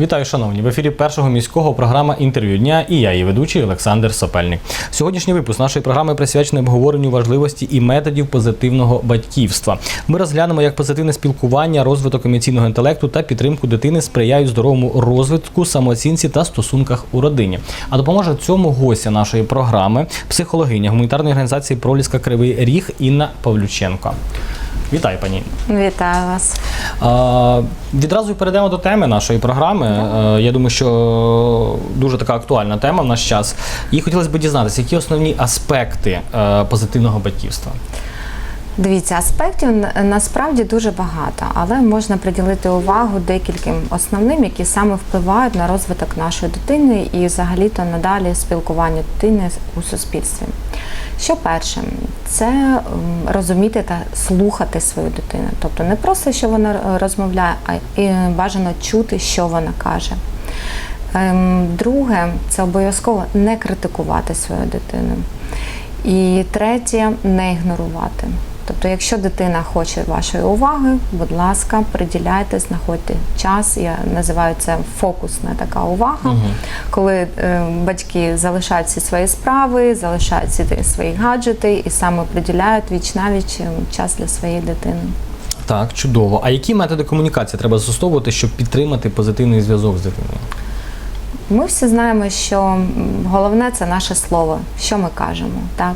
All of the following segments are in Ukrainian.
Вітаю, шановні! В ефірі першого міського програма інтерв'ю дня і я, її ведучий Олександр Сопельник. Сьогоднішній випуск нашої програми присвячений обговоренню важливості і методів позитивного батьківства. Ми розглянемо, як позитивне спілкування, розвиток емоційного інтелекту та підтримку дитини сприяють здоровому розвитку, самооцінці та стосунках у родині. А допоможе цьому гостя нашої програми, психологиня гуманітарної організації Проліска Кривий Ріг Інна Павлюченко. Вітаю, пані. Вітаю вас. А, Відразу перейдемо до теми нашої програми. А, Я думаю, що дуже така актуальна тема в наш час. І хотілося б дізнатися, які основні аспекти а, позитивного батьківства. Дивіться, аспектів насправді дуже багато, але можна приділити увагу декільким основним, які саме впливають на розвиток нашої дитини і взагалі-то надалі спілкування дитини у суспільстві. Що перше, це розуміти та слухати свою дитину. Тобто не просто, що вона е, розмовляє, а і бажано чути, що вона каже. Ем, Друге, це обов'язково не критикувати свою дитину. І третє не ігнорувати. Тобто, якщо дитина хоче вашої уваги, будь ласка, приділяйте, знаходьте час. Я називаю це фокусна така увага, коли е, батьки залишають всі свої справи, залишають всі свої гаджети і саме приділяють віч навіч е, час для своєї дитини. Так, чудово. А які методи комунікації треба застосовувати, щоб підтримати позитивний зв'язок з дитиною? Ми всі знаємо, що головне це наше слово, що ми кажемо. Так?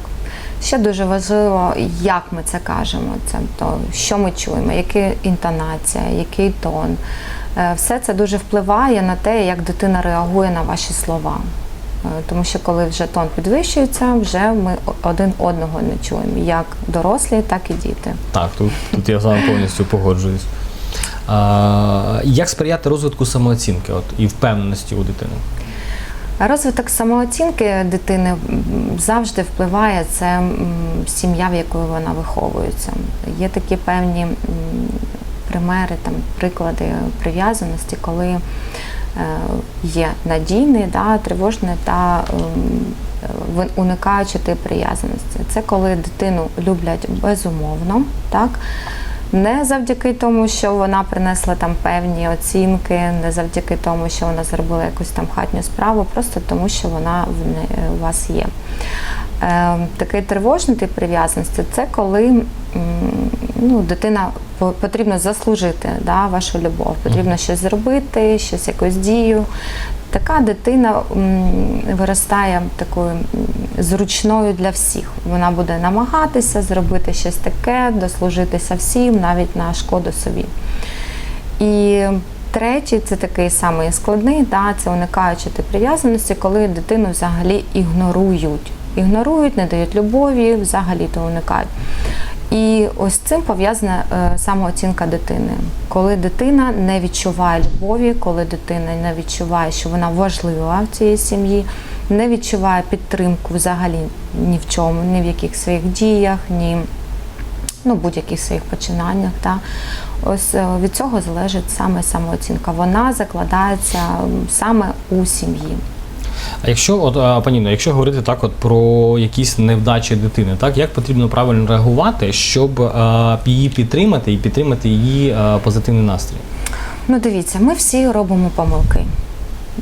Ще дуже важливо, як ми це кажемо, це то, що ми чуємо, яка інтонація, який тон. Е, Все це дуже впливає на те, як дитина реагує на ваші слова. Е, Тому що коли вже тон підвищується, вже ми один одного не чуємо, як дорослі, так і діти. Так, тут, тут я з вами повністю погоджуюсь. А, як сприяти розвитку самооцінки от, і впевненості у дитини? Розвиток самооцінки дитини завжди впливає це сім'я, в якої вона виховується. Є такі певні примери, там приклади прив'язаності, коли е, є надійний, да, тривожний та уникаючи тип прив'язаності. Це коли дитину люблять безумовно, так. Не завдяки тому, що вона принесла там певні оцінки, не завдяки тому, що вона зробила якусь там хатню справу, просто тому, що вона в не- у вас є. Е, такий тривожний тип прив'язаності це коли ну, дитина потрібно заслужити да, вашу любов, потрібно щось зробити, щось якусь дію. Така дитина виростає такою зручною для всіх. Вона буде намагатися зробити щось таке, дослужитися всім, навіть на шкоду собі. І третій це такий самий складний, да, це уникаючи прив'язаності, коли дитину взагалі ігнорують. Ігнорують, не дають любові, взагалі то уникають. І ось цим пов'язана е, самооцінка дитини. Коли дитина не відчуває любові, коли дитина не відчуває, що вона важлива в цій сім'ї, не відчуває підтримку взагалі ні в чому, ні в яких своїх діях, ні ну, будь-яких своїх починаннях. Та. Ось е, від цього залежить саме самооцінка. Вона закладається саме у сім'ї. А якщо, от, паніно, якщо говорити так от про якісь невдачі дитини, так як потрібно правильно реагувати, щоб її підтримати і підтримати її позитивний настрій? Ну, дивіться, ми всі робимо помилки.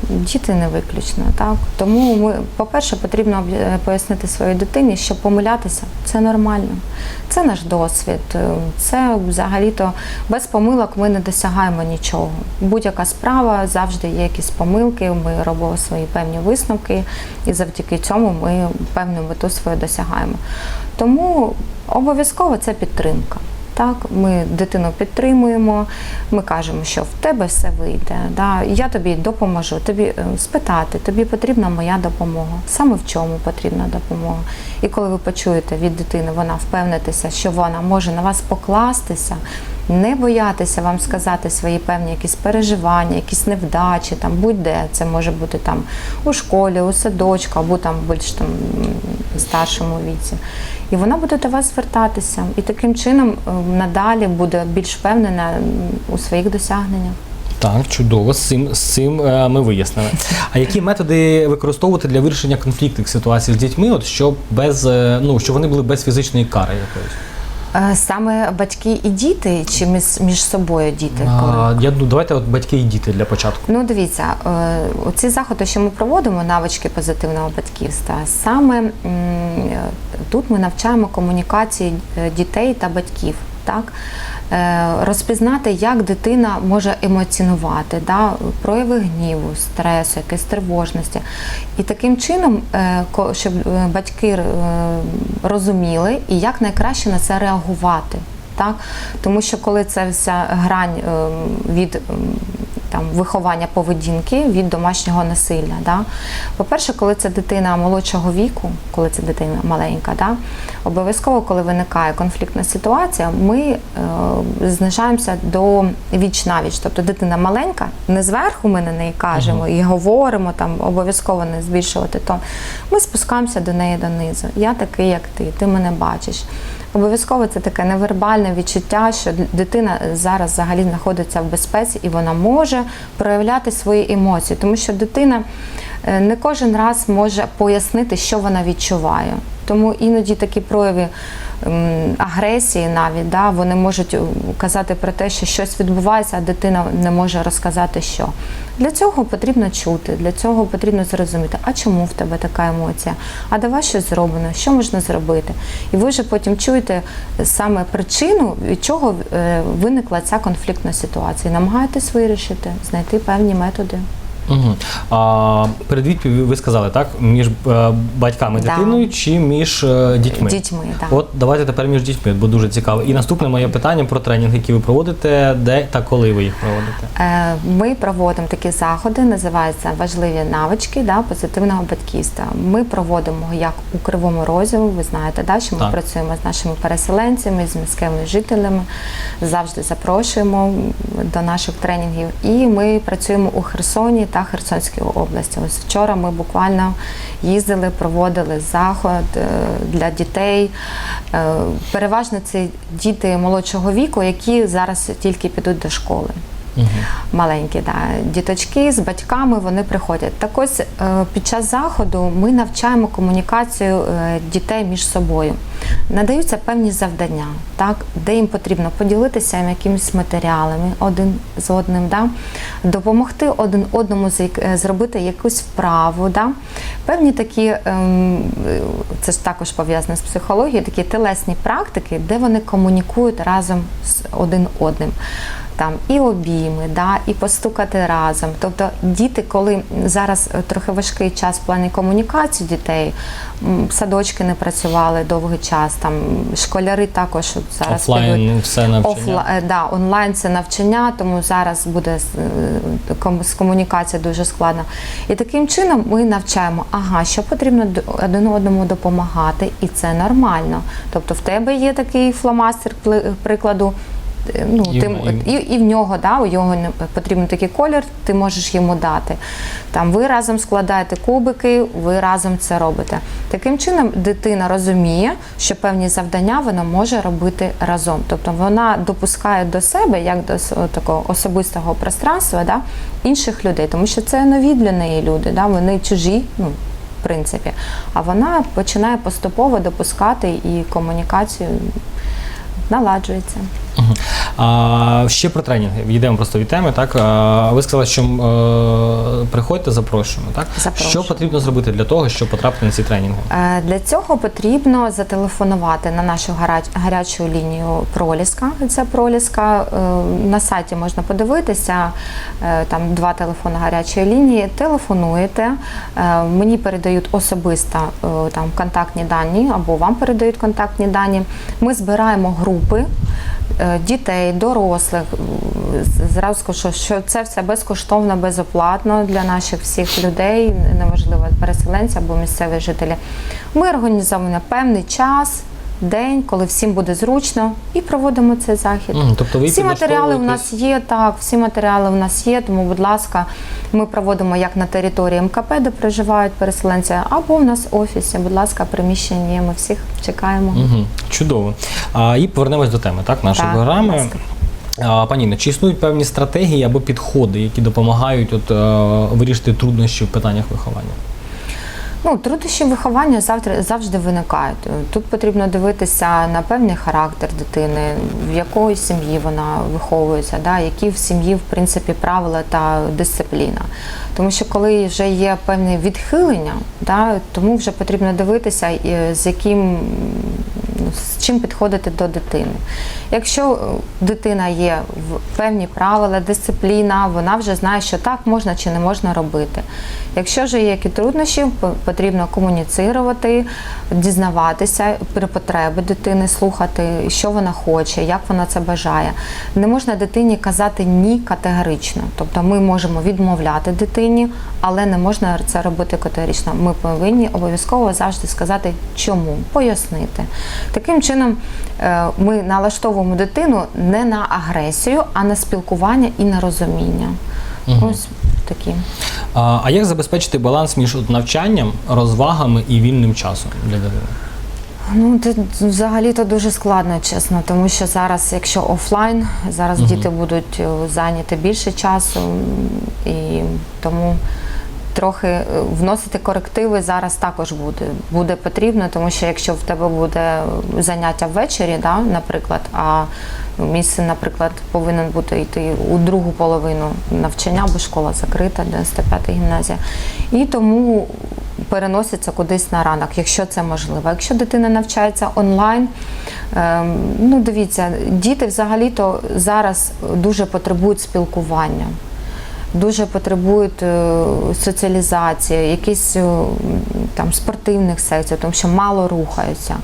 Діти не виключно, так тому ми, по-перше, потрібно е, пояснити своїй дитині, що помилятися це нормально, це наш досвід. е, Це взагалі-то без помилок ми не досягаємо нічого. Будь-яка справа завжди є якісь помилки. Ми робимо свої певні висновки, і завдяки цьому ми певну мету свою досягаємо. Тому обов'язково це підтримка. Так, ми дитину підтримуємо, ми кажемо, що в тебе все вийде. Да? Я тобі допоможу, тобі е, спитати, тобі потрібна моя допомога. Саме в чому потрібна допомога. І коли ви почуєте від дитини, вона впевнитися, що вона може на вас покластися, не боятися вам сказати свої певні якісь переживання, якісь невдачі, там будь-де. Це може бути там у школі, у садочку, або там більш там старшому віці. І вона буде до вас звертатися. І таким чином надалі буде більш впевнена у своїх досягненнях. Так, чудово, з цим, з цим е, ми вияснили. А які методи використовувати для вирішення конфліктних ситуацій з дітьми, от щоб без е, ну щоб вони були без фізичної кари якоїсь? Е, Саме батьки і діти, чи між, між собою діти? А, я ну, давайте от батьки і діти для початку. Ну, дивіться, е, ці заходи, що ми проводимо, навички позитивного батьківства, саме е, тут ми навчаємо комунікації дітей та батьків. Так? Е, Розпізнати, як дитина може емоціонувати, да? прояви гніву, стресу, якісь тривожності. І таким чином, е, щоб е, батьки розуміли і як найкраще на це реагувати. Так? Тому що коли це вся грань е, від м, там, виховання поведінки від домашнього насилля. Да? По-перше, коли це дитина молодшого віку, коли це дитина маленька, да? обов'язково, коли виникає конфліктна ситуація, ми е, знижаємося до віч навіч. Тобто дитина маленька, не зверху ми на неї кажемо і говоримо, там обов'язково не збільшувати тон. Ми спускаємося до неї донизу. Я такий, як ти, ти мене бачиш. Обов'язково це таке невербальне відчуття, що дитина зараз взагалі знаходиться в безпеці і вона може проявляти свої емоції, тому що дитина не кожен раз може пояснити, що вона відчуває. Тому іноді такі прояви агресії навіть да, вони можуть е, казати про те, що щось відбувається, а дитина не може розказати, що. Для цього потрібно чути, для цього потрібно зрозуміти, а чому в тебе така емоція, а давай щось зроблено, що можна зробити. І ви вже потім чуєте саме причину, від чого е, виникла ця конфліктна ситуація. Намагаєтесь вирішити, знайти певні методи. Угу. А, перед відповіддю ви сказали, так? Між е, батьками і Да. дитиною чи між е, дітьми? Дітьми, так. От давайте тепер між дітьми, бо дуже цікаво. І наступне моє питання про тренінги, які ви проводите, де та коли ви їх проводите. Е, Ми проводимо такі заходи, називаються важливі навички да, позитивного батьківства. Ми проводимо як у Кривому Розі, ви знаєте, да, що ми Так. працюємо з нашими переселенцями, з міськими жителями, завжди запрошуємо до наших тренінгів. І ми працюємо у Херсоні та Херсонській області. Ось вчора ми буквально їздили, проводили заход е, для дітей. Е, Переважно це діти молодшого віку, які зараз тільки підуть до школи Угу. маленькі да, діточки з батьками вони приходять. Так ось е, під час заходу ми навчаємо комунікацію е, дітей між собою. Надаються певні завдання, так, де їм потрібно поділитися якимись матеріалами один з одним, да, допомогти один одному е, зробити якусь вправу. Да. Певні такі, ем, це ж також пов'язано з психологією, такі телесні практики, де вони комунікують разом з один одним там і обійми, да, і постукати разом. Тобто діти, коли зараз е, трохи важкий час в плані комунікації дітей, садочки не працювали довгий час, там школяри також зараз підуть. Офлайн все навчання. Офла, е, да, онлайн це навчання, тому зараз буде з, е, ком- з комунікацією дуже складно. І таким чином ми навчаємо, ага, що потрібно один одному допомагати, і це нормально. Тобто в тебе є такий фломастер, прикладу. Е, Ну, І ти, в- і, і в нього, да, у його потрібен такий колір, ти можеш йому дати. Там ви разом складаєте кубики, ви разом це робите. Таким чином дитина розуміє, що певні завдання вона може робити разом. Тобто вона допускає до себе, як до такого особистого пространства, да, інших людей, тому що це нові для неї люди, да, вони чужі. Ну, в принципі, а вона починає поступово допускати і комунікацію наладжується. А, ще про тренінги. Йдемо просто від теми. Так а, ви сказали, що е, приходьте, запрошуємо. Так Запрошуємо. що потрібно зробити для того, щоб потрапити на ці тренінги? Е, Для цього потрібно зателефонувати на нашу гарячу лінію Проліска. Це Проліска. Е, На сайті можна подивитися. е, Там два телефони гарячої лінії. Телефонуєте, мені передають особисто там контактні дані або вам передають контактні дані. Ми збираємо групи. Е, Дітей, дорослих, зразу що- що це все безкоштовно, безоплатно для наших всіх людей, неважливо переселенці або місцеві жителі. Ми організовуємо певний час, день, коли всім буде зручно, і проводимо цей захід. Мгм, тобто ви всі матеріали у нас є, так, всі матеріали у нас є, тому, будь ласка, ми проводимо як на території МКП, де проживають переселенці, або в нас в офісі. Будь ласка, приміщення є, ми всіх чекаємо. Угу, чудово. А, і повернемось до теми так, нашої Так, будь програми. ласка. А, пані Інно, чи існують певні стратегії або підходи, які допомагають от, е, вирішити труднощі в питаннях виховання? Ну, труднощі виховання завжди, завжди виникають. Тут потрібно дивитися на певний характер дитини, в якої сім'ї вона виховується, да, які в сім'ї, в принципі, правила та дисципліна. Тому що коли вже є певне відхилення, да, тому вже потрібно дивитися, з яким ну, з чим підходити до дитини. Якщо е, дитина є в певні правила, дисципліна, вона вже знає, що так можна чи не можна робити. Якщо ж є які труднощі, потрібно комуніцирувати, дізнаватися при потребі дитини, слухати, що вона хоче, як вона це бажає. Не можна дитині казати ні категорично. Тобто ми можемо відмовляти дитині, але не можна це робити категорично. Ми повинні обов'язково завжди сказати, чому, пояснити. Таким чином е, ми налаштовуємо дитину не на агресію, а на спілкування і на розуміння. Ось такі. А, а як забезпечити баланс між навчанням, розвагами і вільним часом для дитини? Ну, це взагалі то дуже складно, чесно, тому що зараз, якщо офлайн, зараз діти будуть е, зайняті більше часу, і тому трохи е, вносити корективи зараз також буде, буде потрібно, тому що якщо в тебе буде заняття ввечері, да, наприклад, а мій син, наприклад, повинен бути йти у другу половину навчання, бо школа закрита, 95 гімназія. І тому переноситься кудись на ранок, якщо це можливо. Якщо дитина навчається онлайн, ем, ну дивіться, діти взагалі-то зараз дуже потребують спілкування. Дуже потребують е, соціалізації, якісь е, там спортивних секцій, тому що мало рухаються.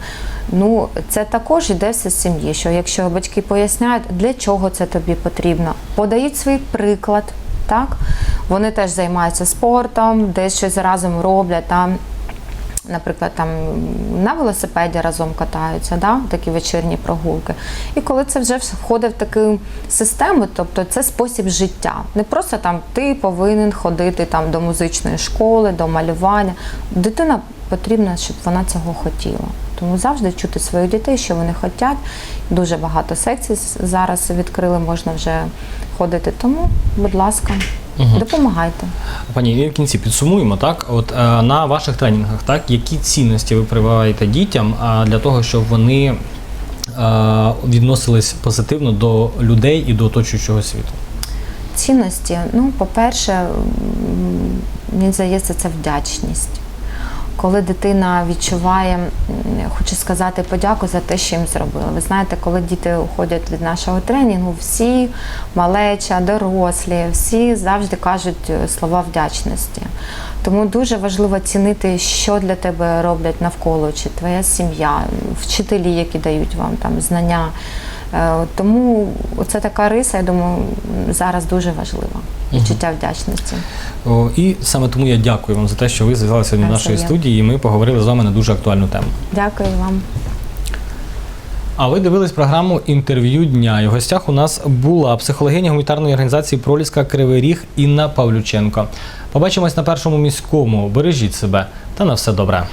Ну, це також йде все з сім'ї. Що якщо батьки поясняють, для чого це тобі потрібно, подають свій приклад, так вони теж займаються спортом, десь щось разом роблять там. Наприклад, там на велосипеді разом катаються, да? такі вечірні прогулки. І коли це вже входить в таку систему, тобто це спосіб життя. Не просто там ти повинен ходити там до музичної школи, до малювання. Дитина потрібна, щоб вона цього хотіла. Тому завжди чути своїх дітей, що вони хочуть. Дуже багато секцій зараз відкрили, можна вже ходити. Тому, будь ласка, допомагайте. Пані, і в кінці підсумуємо, так? От е, на ваших тренінгах, так, які цінності ви прививаєте дітям а, для того, щоб вони е, відносились позитивно до людей і до оточуючого світу? Цінності, ну, по-перше, мені здається, це вдячність. Коли дитина відчуває, хочу сказати подяку за те, що їм зробили. Ви знаєте, коли діти уходять від нашого тренінгу, всі малеча, дорослі, всі завжди кажуть е, слова вдячності. Тому дуже важливо цінити, що для тебе роблять навколо, чи твоя сім'я, вчителі, які дають вам там знання. Е, Тому це така риса, я думаю, зараз дуже важлива. Відчуття вдячності. О, і саме тому я дякую вам за те, що ви зв'язалися сьогодні в нашої студії, і ми поговорили з вами на дуже актуальну тему. Дякую вам. А ви дивились програму інтерв'ю дня. І в гостях у нас була психологиня гуманітарної організації Проліска Кривий Ріг Інна Павлюченко. Побачимось на першому міському. Бережіть себе та на все добре.